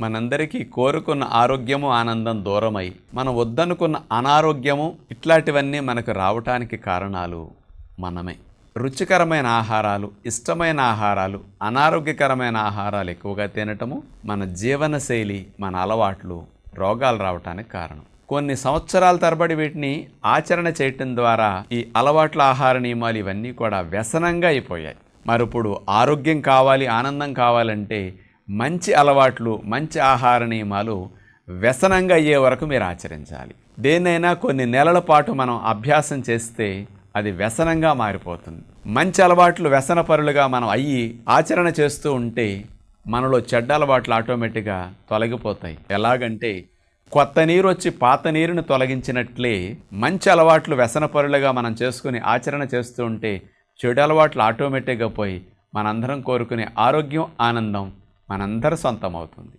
మనందరికీ కోరుకున్న ఆరోగ్యము ఆనందం దూరమై మనం వద్దనుకున్న అనారోగ్యము ఇట్లాంటివన్నీ మనకు రావటానికి కారణాలు మనమే. రుచికరమైన ఆహారాలు ఇష్టమైన ఆహారాలు అనారోగ్యకరమైన ఆహారాలు ఎక్కువగా తినటము మన జీవనశైలి మన అలవాట్లు రోగాలు రావటానికి కారణం. కొన్ని సంవత్సరాల తరబడి వీటిని ఆచరణ చేయటం ద్వారా ఈ అలవాట్ల ఆహార నియమాలు ఇవన్నీ కూడా వ్యసనంగా అయిపోయాయి. మరి ఇప్పుడు ఆరోగ్యం కావాలి ఆనందం కావాలంటే మంచి అలవాట్లు మంచి ఆహార నియమాలు వ్యసనంగా అయ్యే వరకు మీరు ఆచరించాలి. దేన్నైనా కొన్ని నెలల పాటు మనం అభ్యాసం చేస్తే అది వ్యసనంగా మారిపోతుంది. మంచి అలవాట్లు వ్యసనపరులుగా మనం అయ్యి ఆచరణ చేస్తూ ఉంటే మనలో చెడ్డ అలవాట్లు ఆటోమేటిక్గా తొలగిపోతాయి. ఎలాగంటే కొత్త నీరు వచ్చి పాత నీరుని తొలగించినట్లే మంచి అలవాట్లు వ్యసనపరులుగా మనం చేసుకుని ఆచరణ చేస్తూ ఉంటే చెడు అలవాట్లు ఆటోమేటిక్గా పోయి మనందరం కోరుకునే ఆరోగ్యం ఆనందం మనందరి సొంతం అవుతుంది